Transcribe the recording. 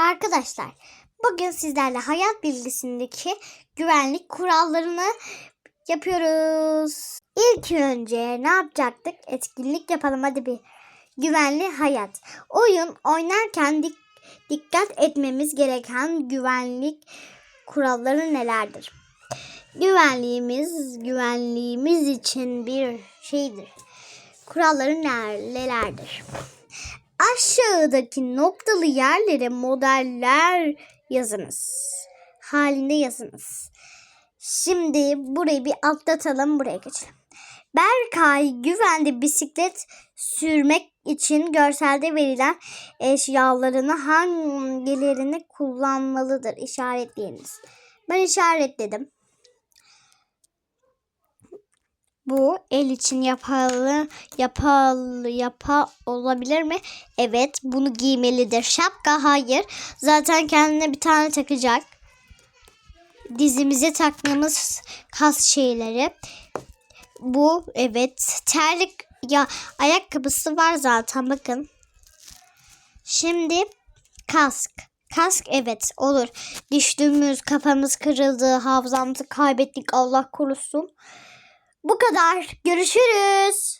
Arkadaşlar, bugün sizlerle hayat bilgisindeki güvenlik kurallarını yapıyoruz. İlk önce ne yapacaktık? Etkinlik yapalım hadi bir. Güvenli hayat. Oyun oynarken dik- dikkat etmemiz gereken güvenlik kuralları nelerdir? Güvenliğimiz, güvenliğimiz için bir şeydir. Kuralları nelerdir? Aşağıdaki noktalı yerlere modeller yazınız. Halinde yazınız. Şimdi burayı bir atlatalım buraya geçelim. Berkay güvende bisiklet sürmek için görselde verilen eşyalarını hangilerini kullanmalıdır işaretleyiniz. Ben işaretledim. Bu el için yapalı, yapalı, yapa olabilir mi? Evet, bunu giymelidir. Şapka hayır. Zaten kendine bir tane takacak. Dizimize taktığımız kas şeyleri. Bu evet. Terlik ya ayakkabısı var zaten bakın. Şimdi kask. Kask evet olur. Düştüğümüz, kafamız kırıldı, hafızamızı kaybettik Allah korusun. Bu kadar. Görüşürüz.